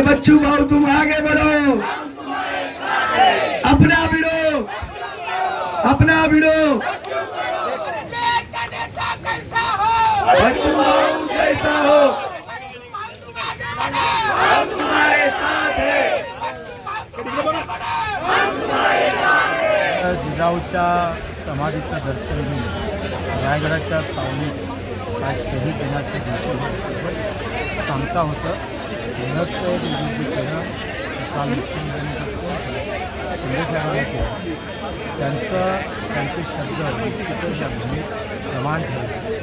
अरे बच्चू भाऊ तुम आगे बढ़ो। अपना भिड़ो। अपना भिड़ो। बच्चू भाऊ कैसा हो। हम तुम्हारे साथ है। जिजाऊच्या समाधीचं दर्शन घेऊन रायगडाच्या सावलीत आज शहीद दिनाच्या दिवशी सांगता होतं मनसाहेब यांनी जे काल मुख्यमंत्र्यांनी शिंदेसाहेबांनी त्यांचं त्यांचे शब्द निश्चितच या प्रमाण ठेवले.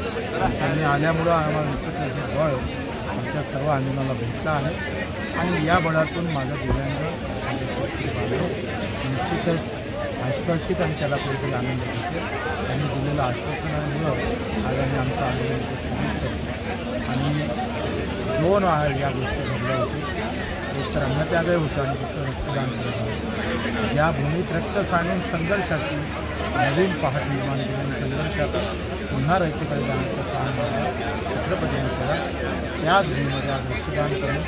त्यांनी आल्यामुळं आम्हाला निश्चितच हे बळ आमच्या सर्व आंदोलनाला भेटलं आहे. आणि या बळातून माझं दिव्यांग निश्चितच आश्वासित आणि त्याला कुठेतरी आनंद घेतो त्यांनी दिलेलं आश्वासनामुळं आज आम्ही आमचं आंदोलन इथे स्थगित आणि दोन आ- या गोष्टी एक तर अन्नत्यागही होतं आणि दुसरं रक्तदान केलं ज्या भूमीत रक्त सांडून संघर्षाची नवीन पहाट निर्माण केली आणि संघर्षात पुन्हा रयतेकडे जाण्याचं काम छत्रपतींनी केला त्याच भूमीमध्ये आज रक्तदान करून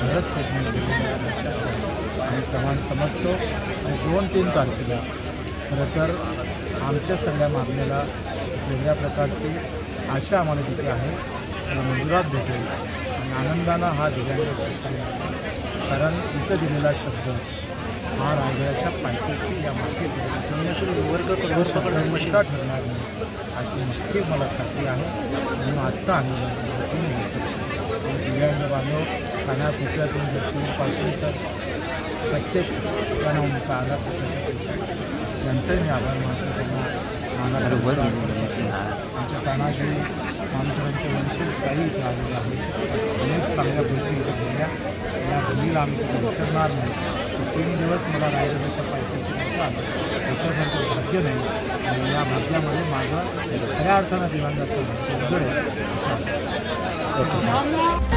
भरत सेटने दिलेल्या लक्षात आणि प्रमाण समजतो. आणि दोन तीन तारखेला खरं तर आमच्या सगळ्या मागण्याला वेगळ्या प्रकारची आशा आम्हाला तिथे आहे. मंजुरात भेटेल. आणि आनंदानं हा दिव्यांग शेतकरी कारण इथं दिलेला शब्द हा रायगडाच्या पायथ्याशी या शब्द ठरणार नाही अशी नक्की मला खात्री आहे. म्हणून आजचं आंदोलन तीन दिवसाचं आणि दिव्यांग बांधव खाण्यापित्यातून गडचिरोलीपासून तर प्रत्येक ठिकाणाहून आला स्वतःच्या पैशात. त्यांचंही मी आभार मानतो. त्यांना मानाचा आमच्या तानाजी आमच्याकडचे वंशज काही इथे आलेले आहेत. अनेक चांगल्या गोष्टी इथे घडल्या. या भूमीला आम्ही कधी विसरणार नाही. ते तीन दिवस मला रायगडाच्या पायथ्याशी आलं. त्याच्यासारखं भाग्य नाही. आणि या भाग्यामध्ये माझं खऱ्या अर्थानं दिवांगाचं भाग्य आहे